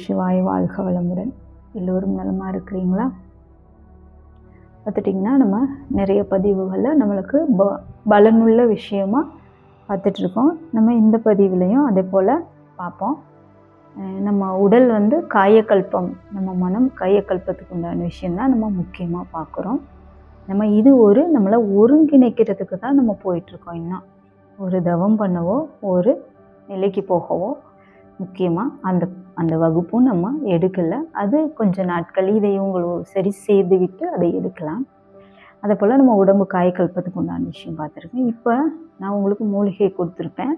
சிவாய் வாழ்க வளமுடன். எல்லோரும் நலமாக இருக்கிறீங்களா? பார்த்துட்டிங்கன்னா நம்ம நிறைய பதிவுகளில் நம்மளுக்கு ப பலனுள்ள விஷயமாக பார்த்துட்ருக்கோம். நம்ம இந்த பதிவுலையும் அதே போல் பார்ப்போம். நம்ம உடல் வந்து காயக்கல்பம் நம்ம மனம் காயக்கல்பத்துக்கு உண்டான விஷயந்தான் நம்ம முக்கியமாக பார்க்குறோம். நம்ம இது ஒரு நம்மளை ஒருங்கிணைக்கிறதுக்கு தான் நம்ம போயிட்டுருக்கோம் இன்னும். ஒரு தவம் பண்ணவோ ஒரு நிலைக்கு போகவோ முக்கியமாக அந்த அந்த வகுப்பும் நம்ம எடுக்கலை. அது கொஞ்ச நாட்கள் இதை இவங்களும் சரி செய்து விட்டு அதை எடுக்கலாம். அதே போல் நம்ம உடம்பு காயக்கல்பத்துக்கு உண்டான விஷயம் பார்த்துருக்கேன். இப்போ நான் உங்களுக்கு மூலிகை கொடுத்துருப்பேன்.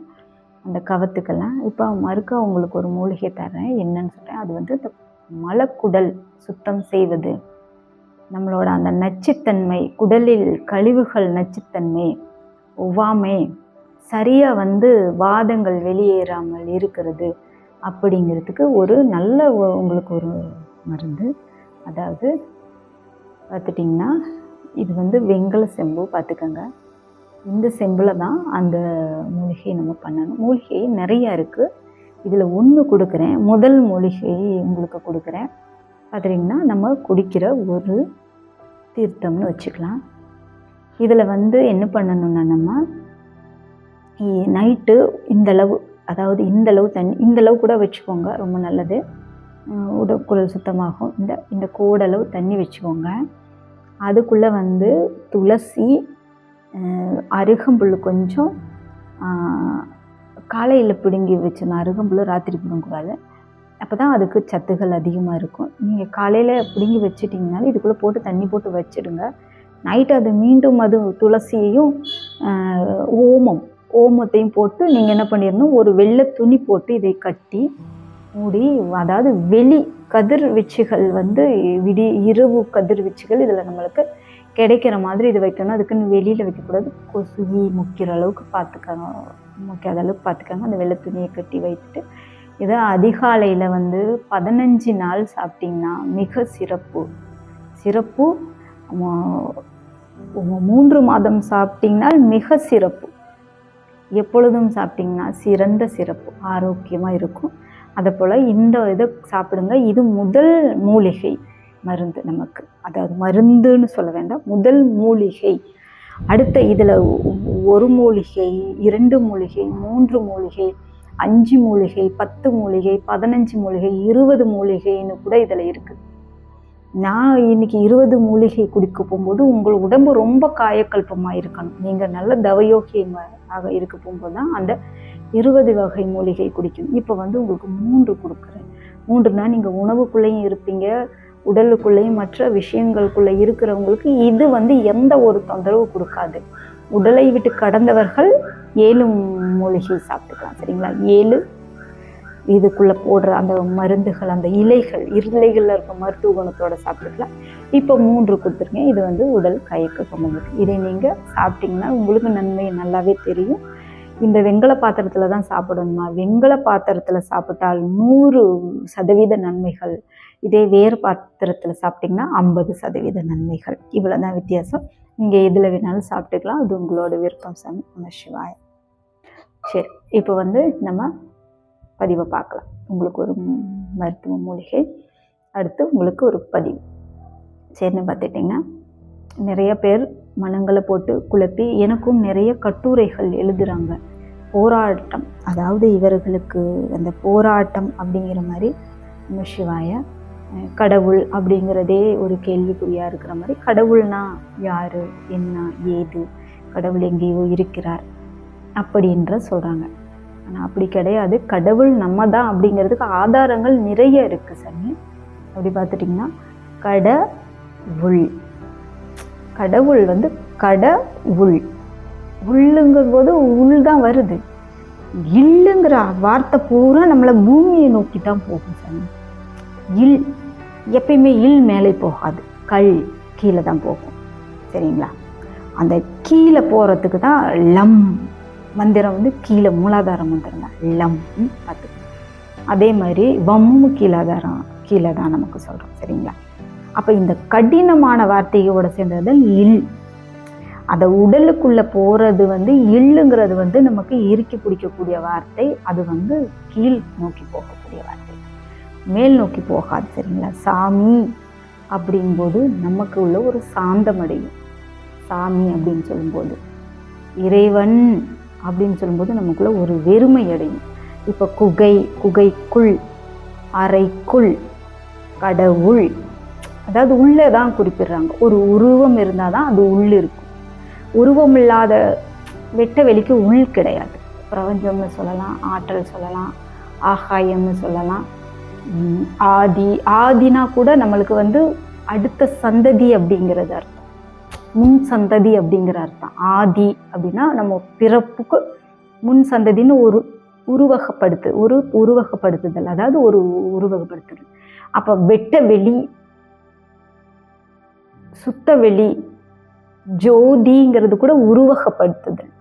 அந்த கவத்துக்கெல்லாம். இப்போ மறுக்க உங்களுக்கு ஒரு மூலிகை தரேன் என்னன்னு சொல்கிறேன் அது வந்து இந்த மலக்குடல் சுத்தம் செய்வது. நம்மளோட அந்த நச்சுத்தன்மை குடலில் கழிவுகள் நச்சுத்தன்மை ஒவ்வாமை சரியாக வந்து வாதங்கள் வெளியேறாமல் இருக்கிறது. அப்படிங்கிறதுக்கு ஒரு நல்ல உங்களுக்கு ஒரு மருந்து. அதாவது பார்த்துட்டிங்கன்னா இது வந்து வெங்கல செம்பு பார்த்துக்கோங்க இந்த செம்பில் தான் அந்த மூலிகையை நம்ம பண்ணணும். மூலிகை நிறையா இருக்குது இதில் ஒன்று கொடுக்குறேன். முதல் மூலிகை உங்களுக்கு கொடுக்குறேன். பார்த்துட்டிங்கன்னா நம்ம குடிக்கிற ஒரு தீர்த்தம்னு வச்சுக்கலாம். இதில் வந்து என்ன பண்ணணும்னா நம்ம நைட்டு இந்தளவு அதாவது இந்த அளவு தண்ணி இந்த அளவு கூட வச்சுக்கோங்க ரொம்ப நல்லது. உடற்குழல் சுத்தமாகும். இந்த இந்த கோடளவு தண்ணி வச்சுக்கோங்க. அதுக்குள்ளே வந்து துளசி அருகம்புல் கொஞ்சம் காலையில் பிடுங்கி வச்சிருந்த அருகம்புல் ராத்திரி பிடுங்கக்கூடாது. அப்போ தான் அதுக்கு சத்துகள் அதிகமாக இருக்கும். நீங்கள் காலையில் பிடுங்கி வச்சிட்டிங்கனாலும் இதுக்குள்ளே போட்டு தண்ணி போட்டு வச்சிடுங்க. நைட்டு அது மீண்டும் அது துளசியையும் ஓமம் ஓமத்தையும் போட்டு நீங்கள் என்ன பண்ணிடணும் ஒரு வெள்ளை துணி போட்டு இதை கட்டி மூடி அதாவது வெளி கதிர்வீச்சுகள் வந்து விடி இரவு கதிர்வீச்சுகள் இதில் நம்மளுக்கு கிடைக்கிற மாதிரி இது வைக்கணும். அதுக்குன்னு வெளியில் வைக்கக்கூடாது. கொசுவி முக்கிற அளவுக்கு பார்த்துக்கணும். முக்கியாத அளவுக்கு பார்த்துக்கங்க. அந்த வெள்ளை துணியை கட்டி வைத்துட்டு இதை அதிகாலையில் வந்து பதினஞ்சு நாள் சாப்பிட்டிங்கன்னா மிக சிறப்பு. சிறப்பு மூன்று மாதம் சாப்பிட்டிங்கன்னா மிக சிறப்பு. எப்பொழுதும் சாப்பிட்டிங்கன்னா சிறந்த சிறப்பு ஆரோக்கியமாக இருக்கும். அதைப்போல் போல் இந்த இதை சாப்பிடுங்க. இது முதல் மூலிகை மருந்து நமக்கு. அதாவது மருந்துன்னு சொல்ல வேண்டாம் முதல் மூலிகை. அடுத்த இதில் ஒரு மூலிகை இரண்டு மூலிகை மூன்று மூலிகை அஞ்சு மூலிகை பத்து மூலிகை பதினஞ்சு மூலிகை இருபது மூலிகைன்னு கூட இதில் இருக்குது நான் இன்னைக்கு இருபது மூலிகை குடிக்க போகும்போது உங்கள் உடம்பு ரொம்ப காயக்கல்பமாக இருக்கணும். நீங்கள் நல்ல தவயோகியமாக இருக்க போகும்போது தான் அந்த இருபது வகை மூலிகை குடிக்கணும் இப்போ வந்து உங்களுக்கு மூன்று கொடுக்குறேன். மூன்றுனா நீங்கள் உணவுக்குள்ளேயும் இருப்பீங்க உடலுக்குள்ளேயும் மற்ற விஷயங்களுக்குள்ளே இருக்கிறவங்களுக்கு இது வந்து எந்த ஒரு தொந்தரவு கொடுக்காது. உடலை விட்டு கடந்தவர்கள் ஏழு மூலிகை சாப்பிட்டுக்கலாம் சரிங்களா? ஏழு இதுக்குள்ளே போடுற அந்த மருந்துகள் அந்த இலைகள் இலைகளில் இருக்க மருத்துவ குணத்தோட சாப்பிட்டுக்கலாம். இப்போ மூன்று கொடுத்துருக்கேன். இது வந்து உடல் கயக்க சம்பந்தம் இதை நீங்கள் சாப்பிட்டீங்கன்னா உங்களுக்கு நன்மை நல்லாவே தெரியும். இந்த வெண்கல பாத்திரத்தில் தான் சாப்பிடணுமா? வெண்கல பாத்திரத்தில் சாப்பிட்டால் நூறு சதவீத நன்மைகள். இதே வேறு பாத்திரத்தில் சாப்பிட்டிங்கன்னா ஐம்பது சதவீத நன்மைகள். இவ்வளோ தான் வித்தியாசம். நீங்கள் எதில் வேணாலும் சாப்பிட்டுக்கலாம். அது உங்களோட விருப்பம் சாமி. நம்ம சிவாய். சரி இப்போ வந்து நம்ம பதிவை பார்க்கலாம். உங்களுக்கு ஒரு மருத்துவ மூலிகை. அடுத்து உங்களுக்கு ஒரு பதிவு. சரின்னு பார்த்துட்டிங்கன்னா நிறைய பேர் மனங்களை போட்டு குழப்பி எனக்கும் நிறைய கட்டுரைகள் எழுதுகிறாங்க போராட்டம் அதாவது இவர்களுக்கு அந்த போராட்டம் அப்படிங்கிற மாதிரி நம்ம சிவாய கடவுள் அப்படிங்கிறதே ஒரு கேள்விக்குறியாக இருக்கிற மாதிரி கடவுள்னா யார் என்ன ஏது கடவுள் எங்கேயோ இருக்கிறார் அப்படின்ற சொல்கிறாங்க ஆனால் அப்படி கிடையாது. கடவுள் நம்ம தான் அப்படிங்கிறதுக்கு ஆதாரங்கள் நிறைய இருக்குது சாமி அப்படி பார்த்துட்டிங்கன்னா கடவுள். கடவுள் வந்து கட உள் உள்ளுங்கும் போது உள் தான் வருது. இல்லுங்கிற வார்த்தை பூரா நம்மளை பூமியை நோக்கி தான் போகும் சாமி இல் எப்பயுமே இல் மேலே போகாது. கல் கீழே தான் போகும். சரிங்களா? அந்த கீழே போகிறதுக்கு தான் லம். மந்திரம் வந்து கீழே மூலாதார மந்திரம் தான். லம் பார்த்து அதே மாதிரி வம்மு கீழாதாரம் கீழே தான் நமக்கு சொல்கிறோம் சரிங்களா? அப்போ இந்த கடினமான வார்த்தையோட சேர்ந்தது இல். அதை உடலுக்குள்ளே போகிறது வந்து இல்லுங்கிறது வந்து நமக்கு இறுக்கி பிடிக்கக்கூடிய வார்த்தை. அது வந்து கீழ் நோக்கி போகக்கூடிய வார்த்தை. மேல் நோக்கி போகாது சரிங்களா? சாமி அப்படிங்கும்போது நமக்கு உள்ள ஒரு சாந்தம் அடையும் சாமி அப்படின்னு சொல்லும்போது இறைவன் அப்படின்னு சொல்லும்போது நமக்குள்ளே ஒரு வெறுமை அடையும். இப்போ குகை குகைக்குள் அறைக்குள் கடவுள் அதாவது உள்ளே தான் குறிப்பிடுறாங்க. ஒரு உருவம் இருந்தால் தான் அது உள் இருக்கும். உருவம் இல்லாத வெட்ட வெளிக்கு உள் கிடையாது. பிரபஞ்சம்னு சொல்லலாம் ஆற்றல் சொல்லலாம் ஆகாயம்னு சொல்லலாம். ஆதி ஆதினா கூட நம்மளுக்கு வந்து அடுத்த சந்ததி அப்படிங்கிறது அர்த்தம். முன் சந்ததி அப்படிங்கிற அர்த்தம் ஆதி அப்படின்னா நம்ம பிறப்புக்கு முன் சந்ததின்னு ஒரு உருவகப்படுத்து ஒரு உருவகப்படுத்துதல் அதாவது ஒரு உருவகப்படுத்துதல். அப்போ வெட்ட வெளி சுத்த வெளி ஜோதிங்கிறது கூட உருவகப்படுத்துதல்.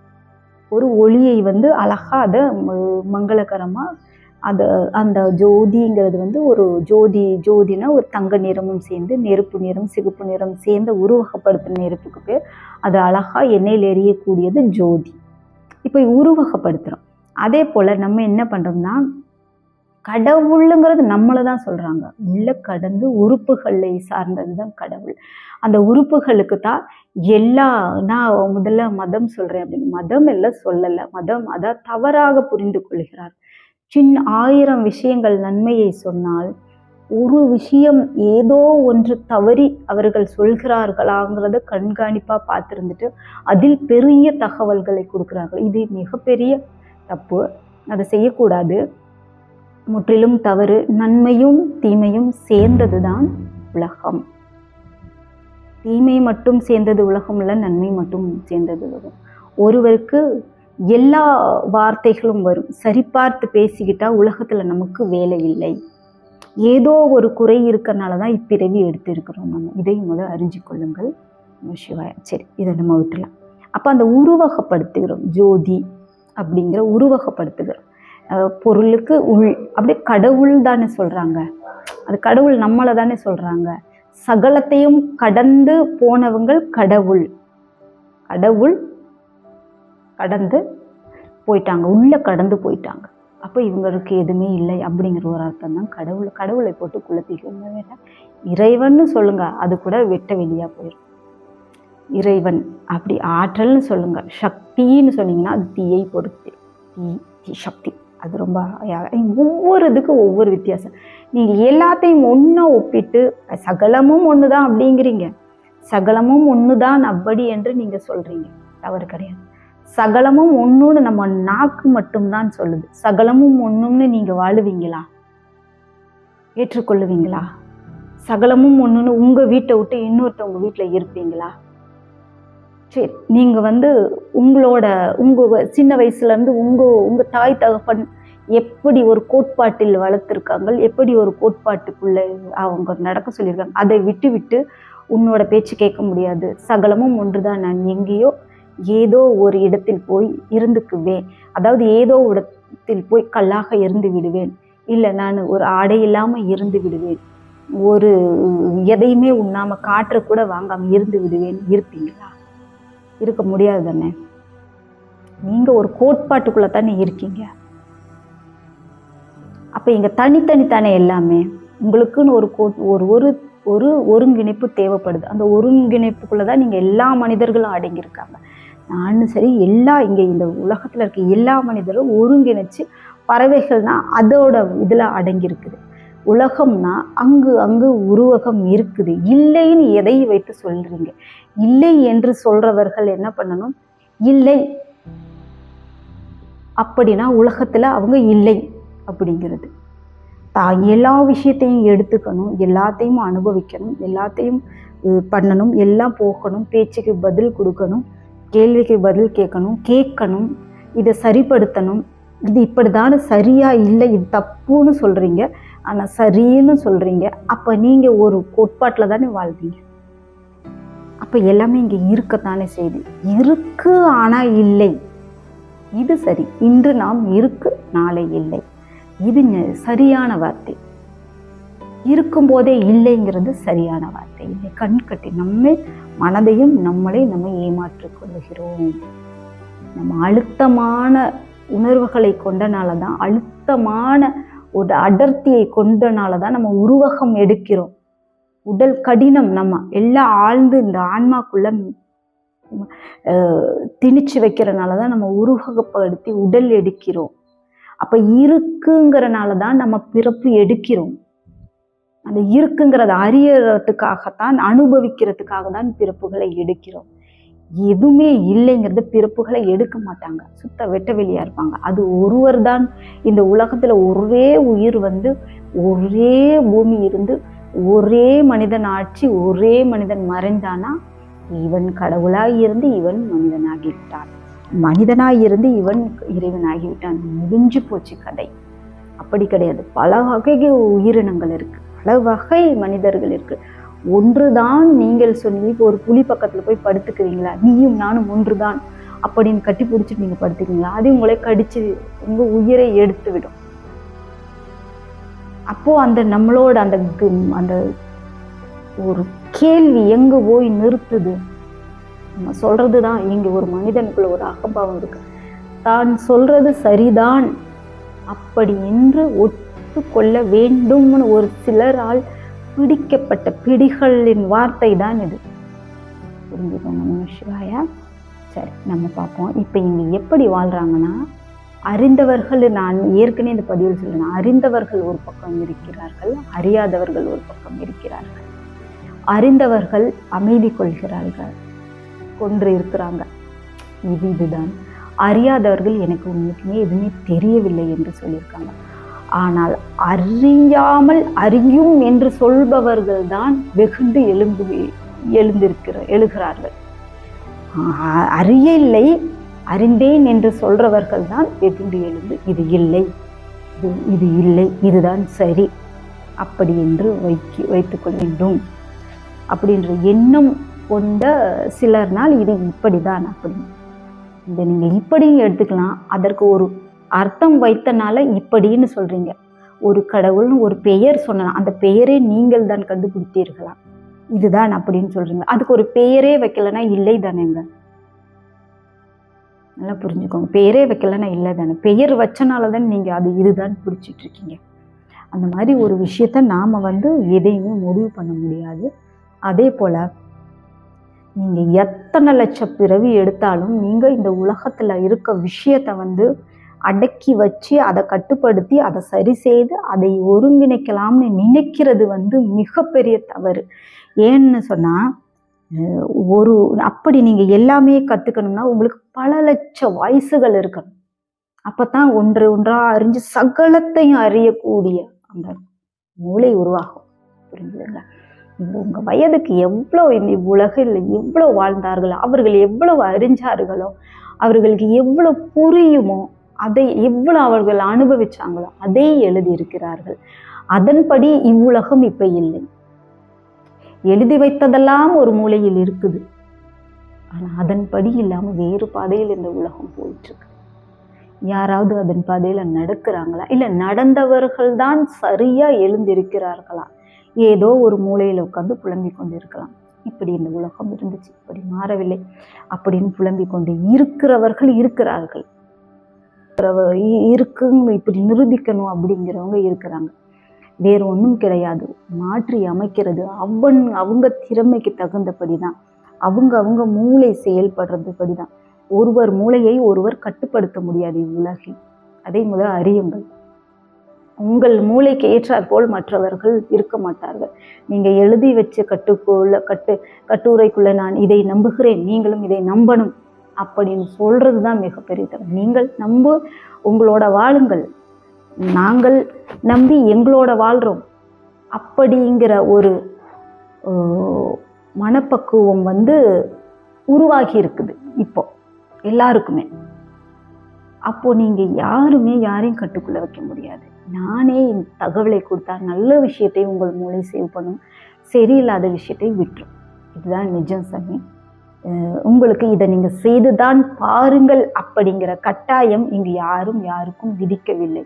ஒரு ஒளியை வந்து அழகாக அதை ம- அது அந்த ஜோதிங்கிறது வந்து ஒரு ஜோதி ஜோதினா ஒரு தங்க நிறமும் சேர்ந்து நெருப்பு நிறம் சிகப்பு நிறம் சேர்ந்த உருவகப்படுத்துன நெருப்புக்கு பேர். அது அழகாக எண்ணெயில் எரியக்கூடியது ஜோதி. இப்போ உருவகப்படுத்துகிறோம் அதே போல் நம்ம என்ன பண்ணுறோம்னா கடவுளுங்கிறது நம்மளை தான் சொல்கிறாங்க உள்ள கடந்து உறுப்புகளை சார்ந்தது தான் கடவுள். அந்த உறுப்புகளுக்கு தான் எல்லா நான் முதல்ல மதம் சொல்கிறேன் அப்படின்னு. மதம் எல்லாம் சொல்லலை. மதம் அதான் தவறாக புரிந்து கொள்கிறார். சின்ன ஆயிரம் விஷயங்கள் நன்மையை சொன்னால் ஒரு விஷயம் ஏதோ ஒன்று தவறி அவர்கள் சொல்கிறார்களாங்கிறத கண்காணிப்பாக பார்த்துருந்துட்டு அதில் பெரிய தகவல்களை கொடுக்குறார்கள். இது மிகப்பெரிய தப்பு. அதை செய்யக்கூடாது. முற்றிலும் தவறு. நன்மையும் தீமையும் சேர்ந்தது தான் உலகம். தீமை மட்டும் சேர்ந்தது உலகம் இல்லை நன்மை மட்டும் சேர்ந்தது உலகம். ஒருவருக்கு எல்லா வார்த்தைகளும் வரும். சரிபார்த்து பேசிக்கிட்டால் உலகத்தில் நமக்கு வேலை இல்லை. ஏதோ ஒரு குறை இருக்கிறனால தான் இப்பிறவி எடுத்திருக்கிறோம் நம்ம. இதையும் முதல் அறிஞ்சு கொள்ளுங்கள். நம சரி இதை நம்ம விட்டுலாம் அப்போ அந்த உருவகப்படுத்துகிறோம். ஜோதி அப்படிங்கிற உருவகப்படுத்துகிறோம். பொருளுக்கு உள். அப்படியே கடவுள் தானே சொல்கிறாங்க அது கடவுள் நம்மளை தானே சொல்கிறாங்க சகலத்தையும் கடந்து போனவங்கள் கடவுள். கடவுள் கடந்து போயிட்டாங்க. உள்ளே கடந்து போயிட்டாங்க. அப்போ இவங்களுக்கு எதுவுமே இல்லை அப்படிங்கிற ஒரு அர்த்தம் தான். கடவுள் கடவுளை போட்டு குழப்பிக்கோங்க வேண்டாம் இறைவன்னு சொல்லுங்கள் அது கூட வெட்ட வெளியாக போயிடும் இறைவன் அப்படி ஆற்றல்னு சொல்லுங்கள் சக்தின்னு சொன்னீங்கன்னா அது தீயை பொறுத்து. தீ தீ சக்தி. அது ரொம்ப ஒவ்வொரு இதுக்கும் ஒவ்வொரு வித்தியாசம். நீங்கள் எல்லாத்தையும் ஒன்றா ஒப்பிட்டு சகலமும் ஒன்று தான் அப்படிங்கிறீங்க. சகலமும் ஒன்று தான் அப்படி என்று நீங்கள் சொல்கிறீங்க தவறு கிடையாது. சகலமும் ஒன்றுன்னு நம்ம நாக்கு மட்டும்தான் சொல்லுது. சகலமும் ஒன்றுன்னு நீங்கள் வாழுவீங்களா? ஏற்றுக்கொள்ளுவீங்களா? சகலமும் ஒன்றுன்னு உங்கள் வீட்டை விட்டு இன்னொருத்தவங்க வீட்டில் இருப்பீங்களா? சரி நீங்கள் வந்து உங்களோட உங்கள் சின்ன வயசுலேருந்து உங்கள் உங்கள் தாய் தகப்பன் எப்படி ஒரு கோட்பாட்டில் வளர்த்துருக்காங்க எப்படி ஒரு கோட்பாட்டுக்குள்ளே அவங்க நடக்க சொல்லியிருக்காங்க அதை விட்டு விட்டு உன்னோட பேச்சு கேட்க முடியாது. சகலமும் ஒன்றுதான். நான் எங்கேயோ ஏதோ ஒரு இடத்தில் போய் இருந்துக்குவேன். அதாவது ஏதோ இடத்தில் போய் கல்லாக இருந்து விடுவேன். இல்லை நான் ஒரு ஆடை இல்லாமல் இருந்து விடுவேன். ஒரு எதையுமே உண்ணாமல் காற்றை கூட வாங்காமல் இருந்து விடுவேன். இருப்பீங்களா? இருக்க முடியாது தானே? நீங்கள் ஒரு கோட்பாட்டுக்குள்ளே தானே இருக்கீங்க. அப்போ இங்கே தனித்தனி தானே எல்லாமே? உங்களுக்குன்னு ஒரு கோட் ஒரு ஒரு ஒரு ஒருங்கிணைப்பு தேவைப்படுது. அந்த ஒருங்கிணைப்புக்குள்ளே தான் நீங்கள் எல்லா மனிதர்களும் அடங்கியிருக்காங்க. நானும் சரி எல்லா இங்கே இந்த உலகத்தில் இருக்க எல்லா மனிதரும் ஒருங்கிணைச்சு பறவைகள்னா அதோட இதில் அடங்கியிருக்குது. உலகம்னா அங்கு அங்கு உருவகம் இருக்குது. இல்லைன்னு எதை வைத்து சொல்றீங்க? இல்லை என்று சொல்றவர்கள் என்ன பண்ணணும்? இல்லை. அப்படின்னா உலகத்தில் அவங்க இல்லை அப்படிங்கிறது. தான் எல்லா விஷயத்தையும் எடுத்துக்கணும் எல்லாத்தையும் அனுபவிக்கணும் எல்லாத்தையும் பண்ணணும் எல்லாம் போகணும் பேச்சுக்கு பதில் கொடுக்கணும் கேள்விக்கு பதில் கேட்கணும் கேட்கணும் இதை சரிப்படுத்தணும். இது இப்படிதானே சரியாக இல்லை இது தப்புன்னு சொல்கிறீங்க ஆனால் சரின்னு சொல்கிறீங்க அப்போ நீங்கள் ஒரு கோட்பாட்டில் தானே வாழ்வீங்க அப்போ எல்லாமே இங்கே இருக்கத்தானே செய்யுது. இருக்கு ஆனால் இல்லை. இது சரி. இன்று நாம் இருக்கு நாளை இல்லை. இது சரியான வார்த்தை. இருக்கும்போதே இல்லைங்கிறது சரியான வார்த்தை. இல்லை கண் கட்டி நம்ம மனதையும் நம்மளே நம்ம ஏமாற்றிக் கொள்ளுகிறோம். நம்ம அழுத்தமான உணர்வுகளை கொண்டனால தான் அழுத்தமான ஒரு அடர்த்தியை கொண்டனால தான் நம்ம உருவகம் எடுக்கிறோம். உடல் கடினம் நம்ம எல்லாம் ஆழ்ந்து இந்த ஆன்மாக்குள்ள திணிச்சு வைக்கிறனால தான் நம்ம உருவகப்படுத்தி உடல் எடுக்கிறோம். அப்போ இருக்குங்கிறனால தான் நம்ம பிறப்பு எடுக்கிறோம். அந்த இருக்குங்கிறத அறியறதுக்காகத்தான் அனுபவிக்கிறதுக்காக தான் பிறப்புகளை எடுக்கிறோம். எதுவுமே இல்லைங்கிறது பிறப்புகளை எடுக்க மாட்டாங்க. சுத்த வெட்ட வெளியாக இருப்பாங்க. அது ஒருவர் தான் இந்த உலகத்தில் ஒரே உயிர் வந்து ஒரே பூமி இருந்து ஒரே மனிதன் ஆட்சி ஒரே மனிதன் மறைஞ்சானா இவன் கடவுளாக இருந்து இவன் மனிதனாகிவிட்டான். மனிதனாக இருந்து இவன் இறைவனாகிவிட்டான். முடிஞ்சு போச்சு கதை. அப்படி கிடையாது. பல வகை உயிரினங்கள் இருக்கு. பல வகை மனிதர்கள் இருக்கு. ஒன்றுதான் நீங்கள் சொல்லி இப்போ ஒரு புலி பக்கத்துல போய் படுத்துக்குவீங்களா? நீயும் நானும் ஒன்றுதான் அப்படின்னு கட்டி பிடிச்சிட்டு நீங்க படுத்துக்குவீங்களா? அது உங்களை கடிச்சு உங்க உயிரை எடுத்து விடும் அப்போ அந்த நம்மளோட அந்த அந்த ஒரு கேள்வி எங்க போய் நிறுத்துது? நம்ம சொல்றதுதான் இங்க ஒரு மனிதனுக்குள்ள ஒரு அகம்பாவம் இருக்கு. தான் சொல்றது சரிதான் அப்படி என்று ஒத்துக்கொள்ள வேண்டும்னு ஒரு சிலரால் பிடிக்கப்பட்ட பிடிகளின் வார்த்தை தான் இது. புரிஞ்சுக்கோங்க நம்ம சிவாயா. சரி நம்ம பார்ப்போம். இப்போ இங்கே எப்படி வாழ்கிறாங்கன்னா அறிந்தவர்கள் நான் ஏற்கனவே இந்த பதிவில் சொல்லணும் அறிந்தவர்கள் ஒரு பக்கம் இருக்கிறார்கள் அறியாதவர்கள் ஒரு பக்கம் இருக்கிறார்கள். அறிந்தவர்கள் அமைதி கொள்கிறார்கள் கொன்று இருக்கிறாங்க. இது இதுதான். அறியாதவர்கள் எனக்கு உண்மைக்குமே எதுவுமே தெரியவில்லை என்று சொல்லியிருக்காங்க. ஆனால் அறியாமல் அறியும் என்று சொல்பவர்கள் தான் வெகுண்டு எழும்பு எழுந்திருக்கிற எழுகிறார்கள். அறிய இல்லை அறிந்தேன் என்று சொல்றவர்கள் தான் வெகுண்டு எழுந்து இது இல்லை இது இது இல்லை இதுதான் சரி அப்படி என்று வைக்க வைத்துக்கொள்ள வேண்டும். அப்படின்ற எண்ணம் கொண்ட சிலர்னால் இது இப்படிதான் அப்படி இதை நீங்கள் இப்படியும் எடுத்துக்கலாம் அதற்கு ஒரு அர்த்தம் வைத்தனால இப்படின்னு சொல்றீங்க. ஒரு கடவுள்னு ஒரு பெயர் சொன்னலாம் அந்த பெயரே நீங்கள் தான் கண்டுபிடித்தீர்களா? இதுதான் அப்படின்னு சொல்றீங்க. அதுக்கு ஒரு பெயரே வைக்கலன்னா இல்லை தானேங்க நல்லா புரிஞ்சுக்கோங்க. பெயரே வைக்கலன்னா இல்லை தானே? பெயர் வச்சனால தான் நீங்க அது இதுதான் பிடிச்சிட்டு இருக்கீங்க அந்த மாதிரி ஒரு விஷயத்த நாம வந்து எதையுமே முடிவு பண்ண முடியாது. அதே போல நீங்கள் எத்தனை லட்சம் பிறவி எடுத்தாலும் நீங்கள் இந்த உலகத்தில் இருக்க விஷயத்த வந்து அடக்கி வச்சு அதை கட்டுப்படுத்தி அதை சரி செய்து அதை ஒருங்கிணைக்கலாம்னு நினைக்கிறது வந்து மிகப்பெரிய தவறு. ஏன்னு சொன்னால் ஒரு அப்படி நீங்கள் எல்லாமே கற்றுக்கணும்னா உங்களுக்கு பல லட்சம் வாய்ஸுகள் இருக்கணும். அப்போ தான் ஒன்று ஒன்றாக அறிஞ்சு சகலத்தையும் அறியக்கூடிய அந்த மூளை உருவாகும். புரிஞ்சுதுங்களா? உங்கள் உங்க வயதுக்கு எவ்வளோ இந்த உலகில் எவ்வளோ வாழ்ந்தார்களோ அவர்கள் எவ்வளவு அறிஞ்சார்களோ அவர்களுக்கு எவ்வளோ புரியுமோ அதை எவ்வளோ அவர்கள் அனுபவிச்சாங்களோ அதை எழுதியிருக்கிறார்கள். அதன்படி இவ்வுலகம் இப்ப இல்லை. எழுதி வைத்ததெல்லாம் ஒரு மூலையில் இருக்குது. ஆனால் அதன்படி இல்லாமல் வேறு பாதையில் இந்த உலகம் போயிட்டுருக்கு. யாராவது அதன் பாதையில் நடக்கிறாங்களா? இல்லை நடந்தவர்கள் தான் சரியா எழுந்திருக்கிறார்களா? ஏதோ ஒரு மூலையில் உட்காந்து புலம்பிக் கொண்டு இருக்கலாம் இப்படி இந்த உலகம் இருந்துச்சு இப்படி மாறவில்லை. அப்படின்னு புலம்பிக் கொண்டு இருக்கிறவர்கள் இருக்கிறார்கள். இருக்குன்னு இப்படி நிரூபிக்கணும் அப்படிங்கிறவங்க இருக்கிறாங்க. வேறு ஒன்றும் கிடையாது. மாற்றி அமைக்கிறது அவன் அவங்க திறமைக்கு தகுந்தபடி தான் அவங்க அவங்க மூளை செயல்படுறது படி தான் ஒருவர் மூளையை ஒருவர் கட்டுப்படுத்த முடியாது இவ்வுலகில் அதை முதல் அறியுங்கள். உங்கள் மூளைக்கு ஏற்றாற் போல் மற்றவர்கள் இருக்க மாட்டார்கள். நீங்கள் எழுதி வச்ச கட்டுக்குள்ள கட்டு கட்டுரைக்குள்ள நான் இதை நம்புகிறேன் நீங்களும் இதை நம்பணும். அப்படின்னு சொல்கிறது தான் மிகப்பெரிய தவறு நீங்கள் நம்ப உங்களோட வாழுங்கள். நாங்கள் நம்பி எங்களோட வாழ்கிறோம் அப்படிங்கிற ஒரு மனப்பக்குவம் வந்து உருவாகி இருக்குது இப்போ. எல்லாருக்குமே. அப்போது நீங்கள் யாருமே யாரையும் கட்டுக்குள்ளே வைக்க முடியாது. நானே என் தகவலை கொடுத்தா நல்ல விஷயத்தை உங்கள் மூளை சேவ் பண்ணும். சரியில்லாத விஷயத்தை விட்டுரும். இதுதான் நிஜம் சாமி. உங்களுக்கு இதை நீங்க செய்துதான் பாருங்கள் அப்படிங்கிற கட்டாயம் இங்கு யாரும் யாருக்கும் விதிக்கவில்லை.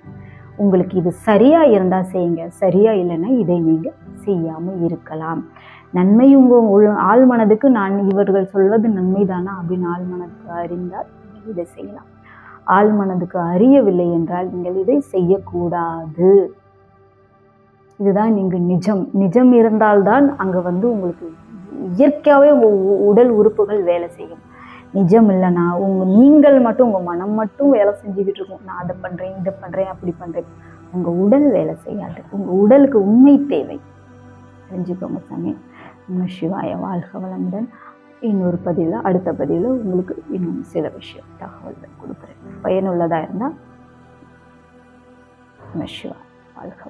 உங்களுக்கு இது சரியா இருந்தால் செய்யுங்க. சரியா இல்லைன்னா இதை நீங்கள் செய்யாமல் இருக்கலாம். நன்மை உங்கள் ஆள் மனதுக்கு நான் இவர்கள் சொல்வது நன்மைதானா? அப்படின்னு ஆள் மனதுக்கு அறிந்தால் இதை செய்யலாம். ஆள் மனதுக்கு அறியவில்லை என்றால் நீங்கள் இதை செய்யக்கூடாது. இதுதான் நீங்கள் நிஜம். நிஜம் இருந்தால்தான் அங்கே வந்து உங்களுக்கு இயற்கையாகவே உடல் உறுப்புகள் வேலை செய்யும். நிஜம் இல்லைனா உங்கள் நீங்கள் மட்டும் உங்கள் மனம் மட்டும் வேலை செஞ்சுக்கிட்டு இருக்கும். நான் அதை பண்ணுறேன் இதை பண்ணுறேன் அப்படி பண்ணுறேன் உங்கள் உடல் வேலை செய்யாது. உங்கள் உடலுக்கு உண்மை தேவை. தெரிஞ்சுக்கோங்க சாமி. நம்ம சிவாய வாழ்க வளமுடன். இன்னொரு பதிவில் அடுத்த பதிவில் உங்களுக்கு இன்னும் சில விஷயம் தகவல்கள் கொடுக்குறேன். பயனுள்ளதாக இருந்தால் நம்ம சிவா வாழ்க